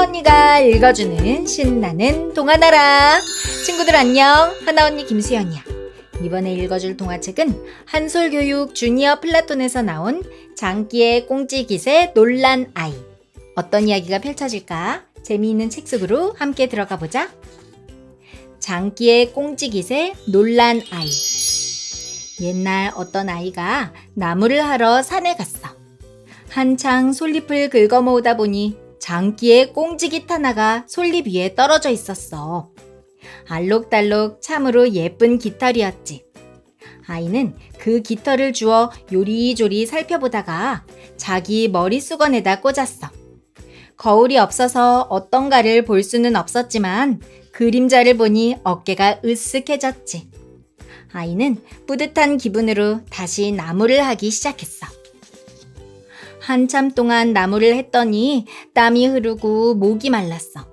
하나 언니가 읽어주는 신나는 동화나라. 친구들 안녕. 하나 언니 김수연이야. 이번에 읽어줄 동화책은 한솔교육 주니어 플라톤에서 나온 장기의 꽁지 깃의 놀란 아이. 어떤 이야기가 펼쳐질까? 재미있는 책 속으로 함께 들어가 보자. 장기의 꽁지 깃의 놀란 아이. 옛날 어떤 아이가 나무를 하러 산에 갔어. 한창 솔잎을 긁어 모으다 보니 장기의 꽁지깃 하나가 솔잎 위에 떨어져 있었어. 알록달록 참으로 예쁜 깃털이었지. 아이는 그 깃털을 주워 요리조리 살펴보다가 자기 머리 수건에다 꽂았어. 거울이 없어서 어떤가를 볼 수는 없었지만 그림자를 보니 어깨가 으쓱해졌지. 아이는 뿌듯한 기분으로 다시 나무를 하기 시작했어. 한참 동안 나무를 했더니 땀이 흐르고 목이 말랐어.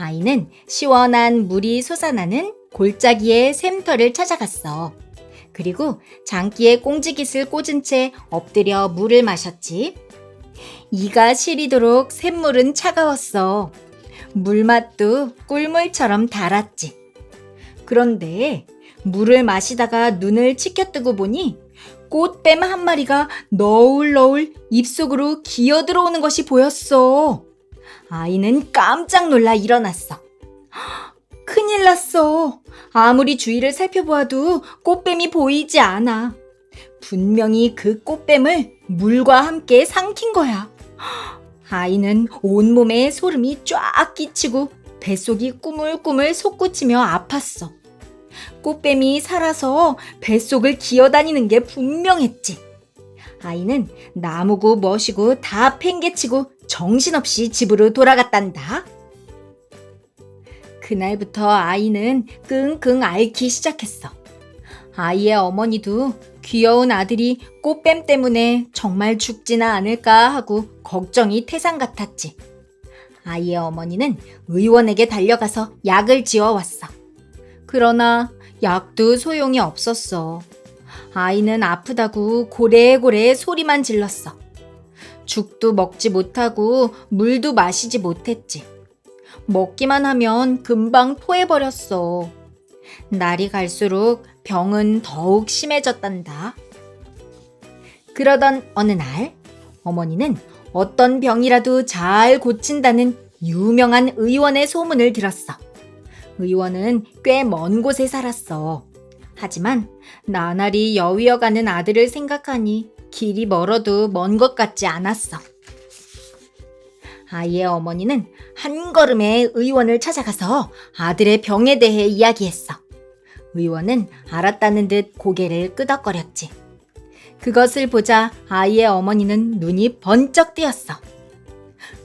아이는 시원한 물이 솟아나는 골짜기의 샘터를 찾아갔어. 그리고 장기에 꽁지깃을 꽂은 채 엎드려 물을 마셨지. 이가 시리도록 샘물은 차가웠어. 물맛도 꿀물처럼 달았지. 그런데 물을 마시다가 눈을 치켜뜨고 보니 꽃뱀 한 마리가 너울너울 입속으로 기어 들어오는 것이 보였어. 아이는 깜짝 놀라 일어났어. 큰일 났어. 아무리 주위를 살펴보아도 꽃뱀이 보이지 않아. 분명히 그 꽃뱀을 물과 함께 삼킨 거야. 아이는 온몸에 소름이 쫙 끼치고 뱃속이 꾸물꾸물 솟구치며 아팠어. 꽃뱀이 살아서 뱃속을 기어다니는 게 분명했지. 아이는 나무고 멋이고 다 팽개치고 정신없이 집으로 돌아갔단다. 그날부터 아이는 끙끙 앓기 시작했어. 아이의 어머니도 귀여운 아들이 꽃뱀 때문에 정말 죽지나 않을까 하고 걱정이 태산 같았지. 아이의 어머니는 의원에게 달려가서 약을 지어왔어. 그러나 약도 소용이 없었어. 아이는 아프다고 고래고래 소리만 질렀어. 죽도 먹지 못하고 물도 마시지 못했지. 먹기만 하면 금방 토해버렸어. 날이 갈수록 병은 더욱 심해졌단다. 그러던 어느 날, 어머니는 어떤 병이라도 잘 고친다는 유명한 의원의 소문을 들었어. 의원은 꽤 먼 곳에 살았어. 하지만 나날이 여위어가는 아들을 생각하니 길이 멀어도 먼 것 같지 않았어. 아이의 어머니는 한 걸음에 의원을 찾아가서 아들의 병에 대해 이야기했어. 의원은 알았다는 듯 고개를 끄덕거렸지. 그것을 보자 아이의 어머니는 눈이 번쩍 뜨였어.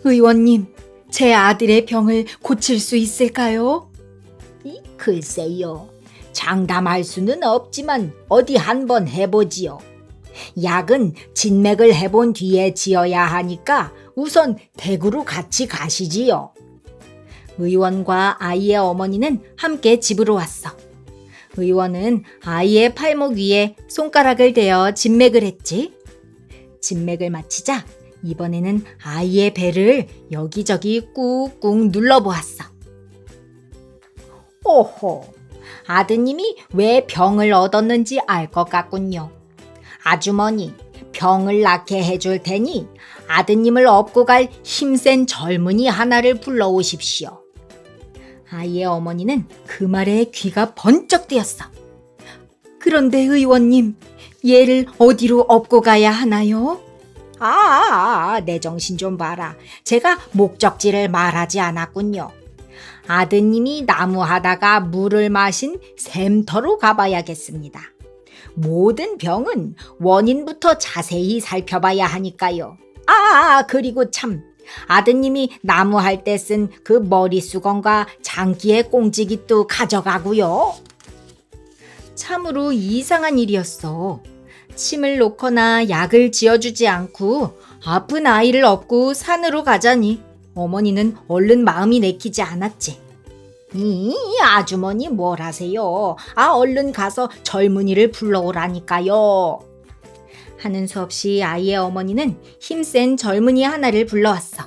의원님, 제 아들의 병을 고칠 수 있을까요? 이, 글쎄요. 장담할 수는 없지만 어디 한번 해보지요. 약은 진맥을 해본 뒤에 지어야 하니까 우선 대구로 같이 가시지요. 의원과 아이의 어머니는 함께 집으로 왔어. 의원은 아이의 팔목 위에 손가락을 대어 진맥을 했지. 진맥을 마치자 이번에는 아이의 배를 여기저기 꾹꾹 눌러보았어. 오호, 아드님이 왜 병을 얻었는지 알 것 같군요. 아주머니, 병을 낫게 해줄 테니 아드님을 업고 갈 힘센 젊은이 하나를 불러오십시오. 아이의 어머니는 그 말에 귀가 번쩍 뜨였어. 그런데 의원님, 얘를 어디로 업고 가야 하나요? 아, 아, 아, 내 정신 좀 봐라. 제가 목적지를 말하지 않았군요. 아드님이 나무하다가 물을 마신 샘터로 가봐야겠습니다. 모든 병은 원인부터 자세히 살펴봐야 하니까요. 아, 그리고 참. 아드님이 나무할 때 쓴 그 머리 수건과 장기의 꽁지깃도 가져가고요. 참으로 이상한 일이었어. 침을 놓거나 약을 지어주지 않고 아픈 아이를 업고 산으로 가자니 어머니는 얼른 마음이 내키지 않았지. 이 아주머니 뭘 하세요? 아, 얼른 가서 젊은이를 불러오라니까요. 하는 수 없이 아이의 어머니는 힘센 젊은이 하나를 불러왔어.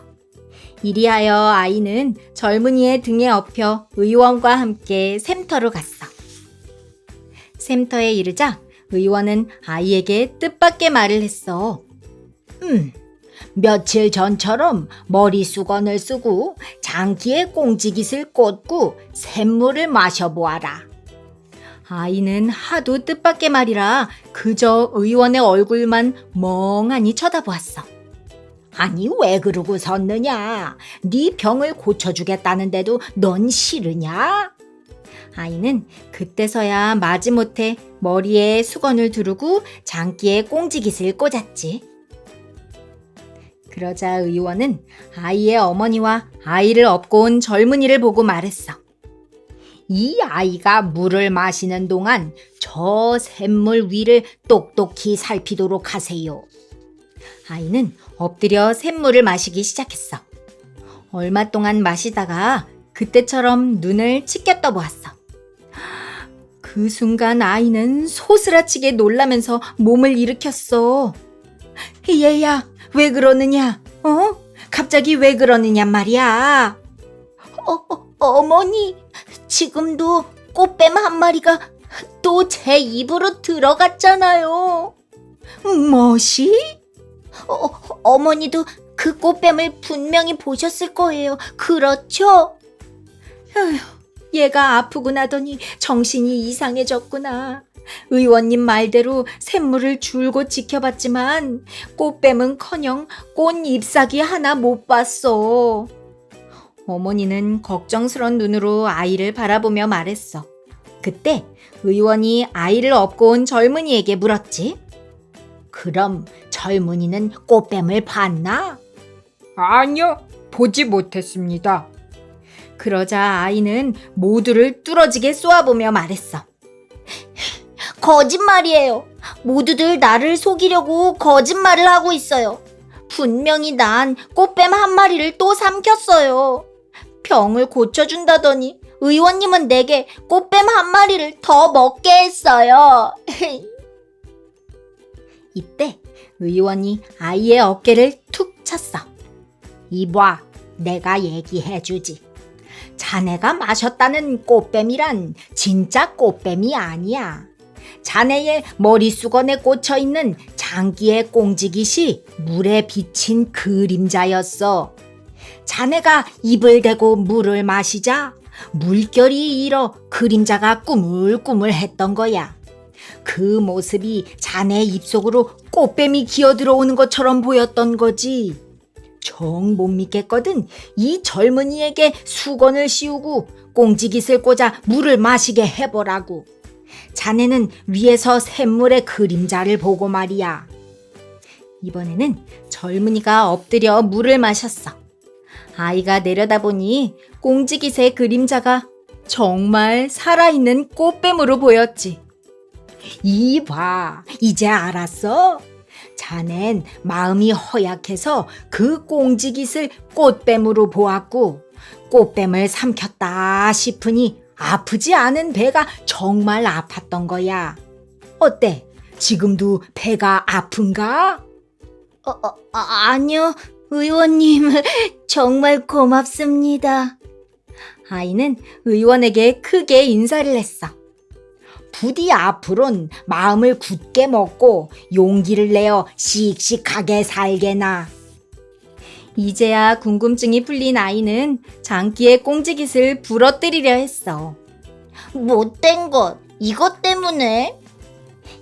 이리하여 아이는 젊은이의 등에 업혀 의원과 함께 샘터로 갔어. 샘터에 이르자 의원은 아이에게 뜻밖의 말을 했어. 음, 며칠 전처럼 머리 수건을 쓰고 장기에 꽁지깃을 꽂고 샘물을 마셔보아라. 아이는 하도 뜻밖의 말이라 그저 의원의 얼굴만 멍하니 쳐다보았어. 아니 왜 그러고 섰느냐? 네 병을 고쳐주겠다는데도 넌 싫으냐? 아이는 그때서야 마지못해 머리에 수건을 두르고 장기에 꽁지깃을 꽂았지. 그러자 의원은 아이의 어머니와 아이를 업고 온 젊은이를 보고 말했어. 이 아이가 물을 마시는 동안 저 샘물 위를 똑똑히 살피도록 하세요. 아이는 엎드려 샘물을 마시기 시작했어. 얼마 동안 마시다가 그때처럼 눈을 치켜 떠보았어. 그 순간 아이는 소스라치게 놀라면서 몸을 일으켰어. 얘야, 왜 그러느냐? 어? 갑자기 왜 그러느냐 말이야. 어, 어, 어머니, 지금도 꽃뱀 한 마리가 또 제 입으로 들어갔잖아요. 뭐시? 어, 어머니도 그 꽃뱀을 분명히 보셨을 거예요. 그렇죠? 얘가 아프고 나더니 정신이 이상해졌구나. 의원님 말대로 샘물을 줄곧 지켜봤지만 꽃뱀은커녕 꽃 잎사귀 하나 못 봤어. 어머니는 걱정스런 눈으로 아이를 바라보며 말했어. 그때 의원이 아이를 업고 온 젊은이에게 물었지. 그럼 젊은이는 꽃뱀을 봤나? 아니요, 보지 못했습니다. 그러자 아이는 모두를 뚫어지게 쏘아보며 말했어. 거짓말이에요. 모두들 나를 속이려고 거짓말을 하고 있어요. 분명히 난 꽃뱀 한 마리를 또 삼켰어요. 병을 고쳐준다더니 의원님은 내게 꽃뱀 한 마리를 더 먹게 했어요. 이때 의원이 아이의 어깨를 툭 쳤어. 이봐, 내가 얘기해주지. 자네가 마셨다는 꽃뱀이란 진짜 꽃뱀이 아니야. 자네의 머리수건에 꽂혀 있는 장기의 꽁지깃이 물에 비친 그림자였어. 자네가 입을 대고 물을 마시자 물결이 일어 그림자가 꾸물꾸물 했던 거야. 그 모습이 자네 입속으로 꽃뱀이 기어 들어오는 것처럼 보였던 거지. 정 못 믿겠거든. 이 젊은이에게 수건을 씌우고 꽁지깃을 꽂아 물을 마시게 해보라고. 자네는 위에서 샘물의 그림자를 보고 말이야. 이번에는 젊은이가 엎드려 물을 마셨어. 아이가 내려다보니 꽁지깃의 그림자가 정말 살아있는 꽃뱀으로 보였지. 이봐, 이제 알았어? 자넨 마음이 허약해서 그 꽁지깃을 꽃뱀으로 보았고, 꽃뱀을 삼켰다 싶으니 아프지 않은 배가 정말 아팠던 거야. 어때? 지금도 배가 아픈가? 어, 어, 아, 아니요, 의원님. 정말 고맙습니다. 아이는 의원에게 크게 인사를 했어. 부디 앞으론 마음을 굳게 먹고 용기를 내어 씩씩하게 살게나. 이제야 궁금증이 풀린 아이는 장기의 꽁지깃을 부러뜨리려 했어. 못된 것, 이것 때문에?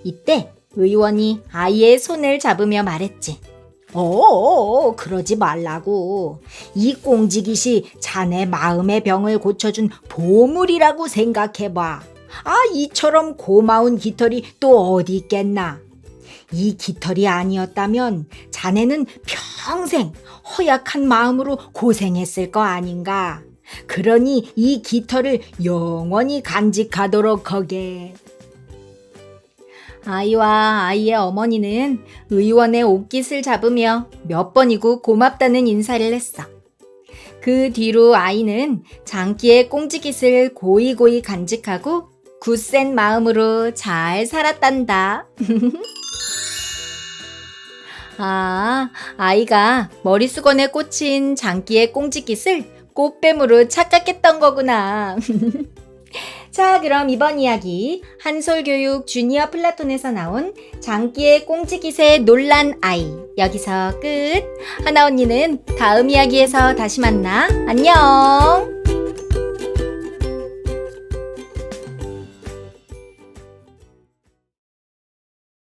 이때 의원이 아이의 손을 잡으며 말했지. 어, 그러지 말라고. 이 꽁지깃이 자네 마음의 병을 고쳐준 보물이라고 생각해봐. 아, 이처럼 고마운 깃털이 또 어디 있겠나? 이 깃털이 아니었다면 자네는 평생 허약한 마음으로 고생했을 거 아닌가? 그러니 이 깃털을 영원히 간직하도록 하게. 아이와 아이의 어머니는 의원의 옷깃을 잡으며 몇 번이고 고맙다는 인사를 했어. 그 뒤로 아이는 장기의 꽁지깃을 고이고이 간직하고 굳센 마음으로 잘 살았단다. 아, 아이가 머리수건에 꽂힌 장기의 꽁지깃을 꽃뱀으로 착각했던 거구나. 자, 그럼 이번 이야기 한솔교육 주니어 플라톤에서 나온 장기의 꽁지깃에 놀란 아이 여기서 끝. 하나 언니는 다음 이야기에서 다시 만나. 안녕.